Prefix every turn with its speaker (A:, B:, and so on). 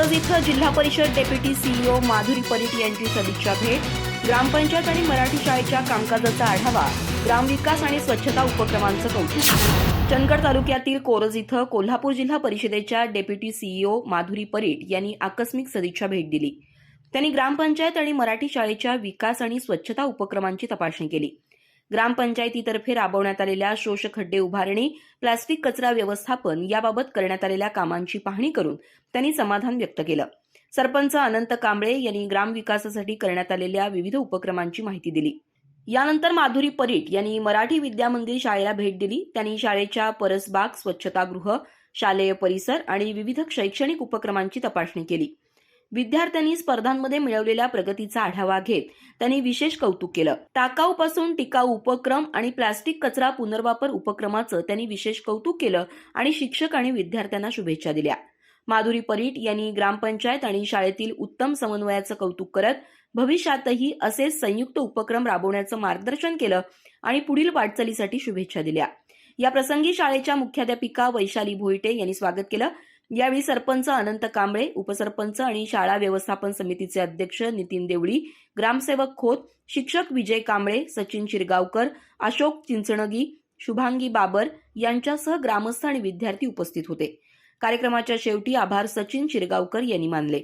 A: कोरज इथं जिल्हा परिषद डेप्युटी सीईओ माधुरी परीट यांची सदिच्छा भेट. ग्रामपंचायत आणि मराठी शाळेच्या कामकाजाचा आढावा ग्रामविकास आणि स्वच्छता उपक्रमांचं कौतुक. चंदगड तालुक्यातील कोरज इथं कोल्हापूर जिल्हा परिषदेच्या डेप्युटी सीईओ माधुरी परीट यांनी आकस्मिक सदिच्छा भेट दिली. त्यांनी ग्रामपंचायत आणि मराठी शाळेच्या विकास आणि स्वच्छता उपक्रमांची तपासणी केली. ग्रामपंचायतीतर्फे राबवण्यात आलेल्या शोषखड्डे उभारणी प्लास्टिक कचरा व्यवस्थापन याबाबत करण्यात आलेल्या कामांची पाहणी करून त्यांनी समाधान व्यक्त केलं. सरपंच अनंत कांबळे यांनी ग्रामविकासासाठी करण्यात आलेल्या विविध उपक्रमांची माहिती दिली. यानंतर माधुरी परीट यांनी मराठी विद्यामंदिर शाळेला भेट दिली. त्यांनी शाळेच्या परसबाग स्वच्छतागृह शालेय परिसर आणि विविध शैक्षणिक उपक्रमांची तपासणी केली. विद्यार्थ्यांनी स्पर्धांमध्ये मिळवलेल्या प्रगतीचा आढावा घेत त्यांनी विशेष कौतुक केलं. टाकाऊपासून टिकाऊ उपक्रम आणि प्लास्टिक कचरा पुनर्वापर उपक्रमाचं त्यांनी विशेष कौतुक केलं आणि शिक्षक आणि विद्यार्थ्यांना शुभेच्छा दिल्या. माधुरी परीट यांनी ग्रामपंचायत आणि शाळेतील उत्तम समन्वयाचं कौतुक करत भविष्यातही असेच संयुक्त उपक्रम राबवण्याचं मार्गदर्शन केलं आणि पुढील वाटचालीसाठी शुभेच्छा दिल्या. या प्रसंगी शाळेच्या मुख्याध्यापिका वैशाली भोईटे यांनी स्वागत केलं. यावेळी सरपंच अनंत कांबळे उपसरपंच आणि शाळा व्यवस्थापन समितीचे अध्यक्ष नितीन देवळी ग्रामसेवक खोत शिक्षक विजय कांबळे सचिन शिरगावकर अशोक चिंचणगी शुभांगी बाबर यांच्यासह ग्रामस्थ आणि विद्यार्थी उपस्थित होते. कार्यक्रमाच्या शेवटी आभार सचिन शिरगावकर यांनी मानले.